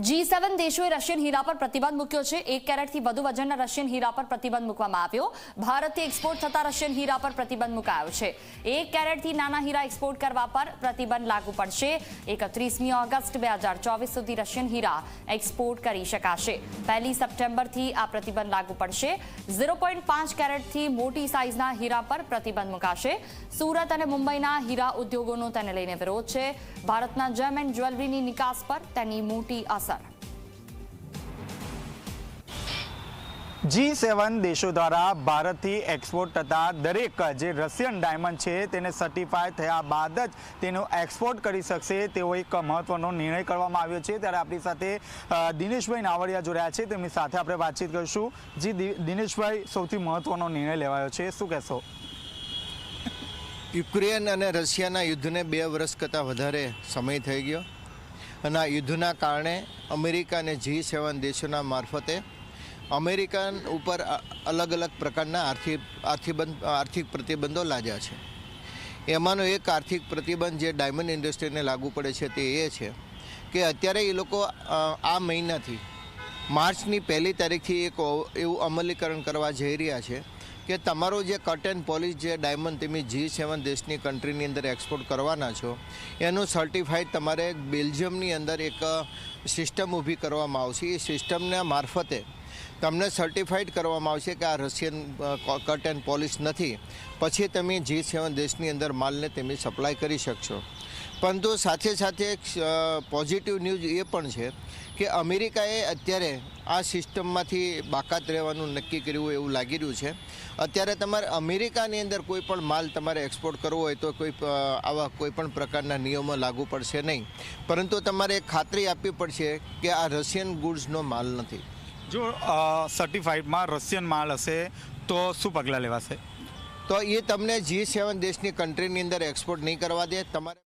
જી સેવન દેશોએ રશિયન હીરા પર પ્રતિબંધ મૂક્યો છે. એક કેરેટથી વધુ વજનના રશિયન હીરા પર પ્રતિબંધ મૂકવામાં આવ્યો. ભારતથી એક્સપોર્ટ થતા રશિયન હીરા પર પ્રતિબંધ મુકાયો છે. એક કેરેટથી નાના હીરા એક્સપોર્ટ કરવા પર પ્રતિબંધ લાગુ પડશે. એકત્રીસમી ઓગસ્ટ બે સુધી રશિયન હીરા એક્સપોર્ટ કરી શકાશે. પહેલી સપ્ટેમ્બરથી આ પ્રતિબંધ લાગુ પડશે. ઝીરો કેરેટથી મોટી સાઇઝના હીરા પર પ્રતિબંધ મુકાશે. સુરત અને મુંબઈના હીરા ઉદ્યોગોનો તેને લઈને વિરોધ છે. ભારતના જેમ એન્ડ જ્વેલરીની નિકાસ પર તેની મોટી અસર જી સેવન દેશો દ્વારા ભારતથી એક્સપોર્ટ થતા દરેક જે રશિયન ડાયમંડ છે તેને સર્ટિફાય થયા બાદ જ તેનું એક્સપોર્ટ કરી શકશે તેવો એક મહત્વનો નિર્ણય કરવામાં આવ્યો છે. ત્યારે આપણી સાથે દિનેશભાઈ નાવડિયા જોડાયા છે. તેમની સાથે આપણે વાતચીત કરીશું. જી દિ- દિનેશભાઈ સૌથી મહત્વનો નિર્ણય લેવાયો છે. શું કહેશો? યુક્રેન અને રશિયાના યુદ્ધને બે વર્ષ કરતાં વધારે સમય થઈ ગયો. આ યુદ્ધના કારણે અમેરિકા અને જી સેવન દેશોના મારફતે અમેરિકન ઉપર અલગ અલગ પ્રકારના આર્થિક, આર્થિબંધ, આર્થિક પ્રતિબંધો લાદ્યા છે. એમાંનો એક આર્થિક પ્રતિબંધ જે ડાયમંડ ઇન્ડસ્ટ્રીને લાગુ પડે છે તે એ છે કે અત્યારે એ લોકો આ મહિનાથી માર્ચની પહેલી તારીખથી એક એવું અમલીકરણ કરવા જઈ રહ્યા છે. કે તમારું જે કટ એન્ડ પોલિશ જે ડાયમંડ તમે જી સેવન દેશની કન્ટ્રીની અંદર એક્સપોર્ટ કરવાના છો, એનું સર્ટિફાઈડ તમારે બેલ્જિયમની અંદર એક સિસ્ટમ ઊભી કરવામાં આવશે. એ સિસ્ટમના મારફતે તમને સર્ટિફાઈડ કરવામાં આવશે કે આ રશિયન કટ એન્ડ પોલિશ નથી. પછી તમે જી સેવન દેશની અંદર માલને તમે સપ્લાય કરી શકશો. પરંતુ સાથે સાથે એક પોઝિટિવ ન્યૂઝ એ પણ છે કે અમેરિકાએ અત્યારે આ સિસ્ટમમાંથી બાકાત રહેવાનું નક્કી કર્યું એવું લાગી રહ્યું છે. અત્યારે તમારે અમેરિકાની અંદર કોઈ પણ માલ તમારે એક્સપોર્ટ કરવો હોય તો કોઈ આવા કોઈ પણ પ્રકારના નિયમો લાગુ પડશે નહીં. પરંતુ તમારે ખાતરી આપવી પડશે કે આ રશિયન ગુડ્સનો માલ નથી. જો સર્ટિફાઈડમાં રશિયન માલ હશે તો શું પગલાં લેવાશે? તો એ તમને જી સેવન દેશની કન્ટ્રીની અંદર એક્સપોર્ટ નહીં કરવા દે. તમારે